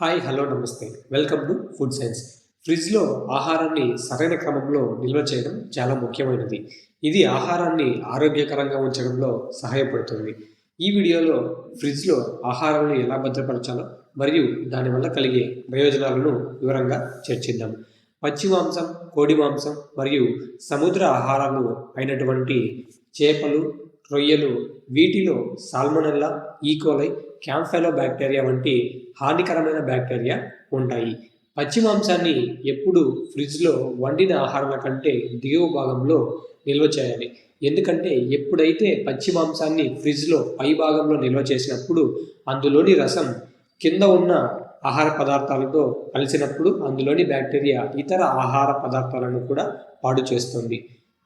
Hi hello నమస్తే. Welcome to food science. ఫ్రిడ్జ్లో ఆహారాన్ని సరైన క్రమంలో నిల్వ చేయడం చాలా ముఖ్యమైనది. ఇది ఆహారాన్ని ఆరోగ్యకరంగా ఉంచడంలో సహాయపడుతుంది. ఈ వీడియోలో ఫ్రిడ్జ్లో ఆహారాన్ని ఎలా భద్రపరచాలో మరియు దానివల్ల కలిగే ప్రయోజనాలను వివరంగా చర్చిద్దాం. పచ్చి మాంసం కోడి మాంసం మరియు సముద్ర ఆహారాలు అయినటువంటి చేపలు రొయ్యలు వీటిలో సాల్మొనెల్లా ఈకోలై e. క్యాంఫెలో బ్యాక్టీరియా వంటి హానికరమైన బ్యాక్టీరియా ఉంటాయి. పచ్చి మాంసాన్ని ఎప్పుడు ఫ్రిడ్జ్లో వండిన ఆహారాల కంటే దిగువ భాగంలో నిల్వ చేయాలి. ఎందుకంటే ఎప్పుడైతే పచ్చి మాంసాన్ని ఫ్రిడ్జ్లో పై భాగంలో నిల్వ చేసినప్పుడు అందులోని రసం కింద ఉన్న ఆహార పదార్థాలతో కలిసినప్పుడు అందులోని బ్యాక్టీరియా ఇతర ఆహార పదార్థాలను కూడా పాడు చేస్తుంది.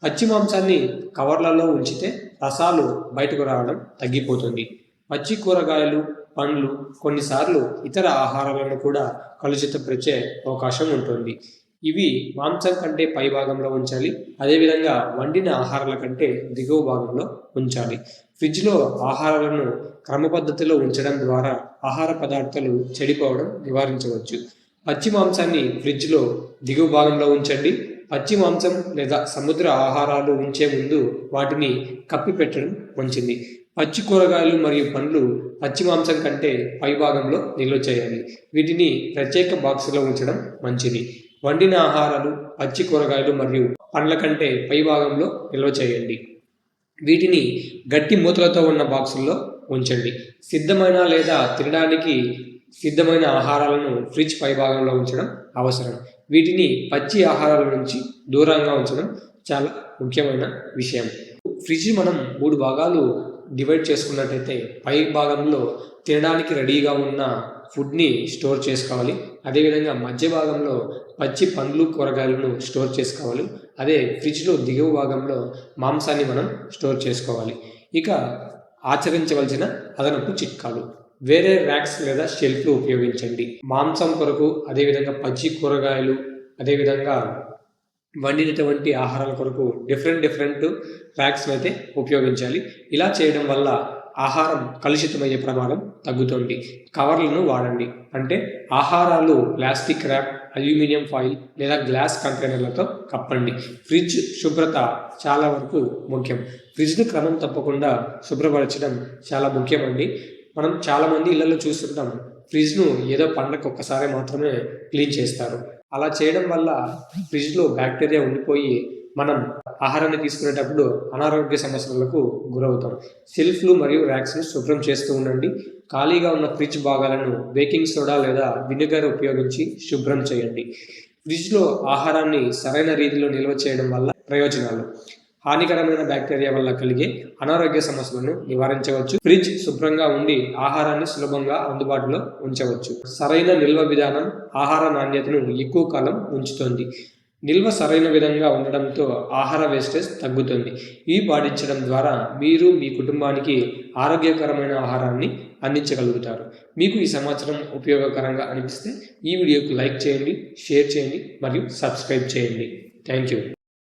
పచ్చి మాంసాన్ని కవర్లలో ఉంచితే రసాలు బయటకు రావడం తగ్గిపోతుంది. పచ్చి కూరగాయలు పండ్లు కొన్నిసార్లు ఇతర ఆహారాలను కూడా కలుషితపరిచే అవకాశం ఉంటుంది. ఇవి మాంసం కంటే పై భాగంలో ఉంచాలి. అదేవిధంగా వండిన ఆహారాల కంటే దిగువ భాగంలో ఉంచాలి. ఫ్రిడ్జ్లో ఆహారాలను క్రమపద్ధతిలో ఉంచడం ద్వారా ఆహార పదార్థాలు చెడిపోవడం నివారించవచ్చు. పచ్చి మాంసాన్ని ఫ్రిడ్జ్లో దిగువ భాగంలో ఉంచండి. పచ్చి మాంసం లేదా సముద్ర ఆహారాలు ఉంచే ముందు వాటిని కప్పి పెట్టడం మంచిది. పచ్చి కూరగాయలు మరియు పండ్లు పచ్చి మాంసం కంటే పై భాగంలో నిల్వ చేయాలి. వీటిని ప్రత్యేక బాక్సులో ఉంచడం మంచిది. వండిన ఆహారాలు పచ్చి కూరగాయలు మరియు పండ్ల కంటే పై భాగంలో నిల్వ చేయండి. వీటిని గట్టి మూతలతో ఉన్న బాక్సుల్లో ఉంచండి. సిద్ధమైన లేదా తినడానికి సిద్ధమైన ఆహారాలను ఫ్రిడ్జ్ పై భాగంలో ఉంచడం అవసరం. వీటిని పచ్చి ఆహారాల నుంచి దూరంగా ఉంచడం చాలా ముఖ్యమైన విషయం. ఫ్రిడ్జ్ మనం మూడు భాగాలు డివైడ్ చేసుకున్నట్టయితే పై భాగంలో తినడానికి రెడీగా ఉన్న ఫుడ్ని స్టోర్ చేసుకోవాలి. అదేవిధంగా మధ్య భాగంలో పచ్చి పండ్లు కూరగాయలను స్టోర్ చేసుకోవాలి. అదే ఫ్రిడ్జ్లో దిగువ భాగంలో మాంసాన్ని మనం స్టోర్ చేసుకోవాలి. ఇక ఆచరించవలసిన అదనపు చిట్కాలు. వేరే ర్యాక్స్ లేదా షెల్ఫ్లు ఉపయోగించండి. మాంసం కొరకు అదేవిధంగా పచ్చి కూరగాయలు అదేవిధంగా వండినటువంటి ఆహారాల కొరకు డిఫరెంట్ డిఫరెంట్ ర్యాక్స్ని అయితే ఉపయోగించాలి. ఇలా చేయడం వల్ల ఆహారం కలుషితమయ్యే ప్రమాదం తగ్గుతుంది. కవర్లను వాడండి. అంటే ఆహారాలు ప్లాస్టిక్ ర్యాప్ అల్యూమినియం ఫాయిల్ లేదా గ్లాస్ కంటైనర్లతో కప్పండి. ఫ్రిడ్జ్ శుభ్రత చాలా వరకు ముఖ్యం. ఫ్రిడ్జ్ని క్రమం తప్పకుండా శుభ్రపరచడం చాలా ముఖ్యమండి. మనం చాలామంది ఇళ్ళలో చూస్తుంటాం ఫ్రిడ్జ్ను ఏదో పండగకు ఒక్కసారి మాత్రమే క్లీన్ చేస్తారు. అలా చేయడం వల్ల ఫ్రిడ్జ్లో బ్యాక్టీరియా ఉండిపోయి మనం ఆహారాన్ని తీసుకునేటప్పుడు అనారోగ్య సమస్యలకు గురవుతాం. సెల్ఫ్లు మరియు ర్యాక్స్ను శుభ్రం చేస్తూ ఉండండి. ఖాళీగా ఉన్న ఫ్రిడ్జ్ భాగాలను బేకింగ్ సోడా లేదా వినిగర్ ఉపయోగించి శుభ్రం చేయండి. ఫ్రిడ్జ్లో ఆహారాన్ని సరైన రీతిలో నిల్వ చేయడం వల్ల ప్రయోజనాలు. హానికరమైన బ్యాక్టీరియా వల్ల కలిగే అనారోగ్య సమస్యలను నివారించవచ్చు. ఫ్రిడ్జ్ శుభ్రంగా ఉండి ఆహారాన్ని సులభంగా అందుబాటులో ఉంచవచ్చు. సరైన నిల్వ విధానం ఆహార నాణ్యతను ఎక్కువ కాలం ఉంచుతుంది. నిల్వ సరైన విధంగా ఉండడంతో ఆహార వేస్టేజ్ తగ్గుతుంది. ఇవి పాటించడం ద్వారా మీరు మీ కుటుంబానికి ఆరోగ్యకరమైన ఆహారాన్ని అందించగలుగుతారు. మీకు ఈ సమాచారం ఉపయోగకరంగా అనిపిస్తే ఈ వీడియోకు లైక్ చేయండి షేర్ చేయండి మరియు సబ్స్క్రైబ్ చేయండి. Thank you.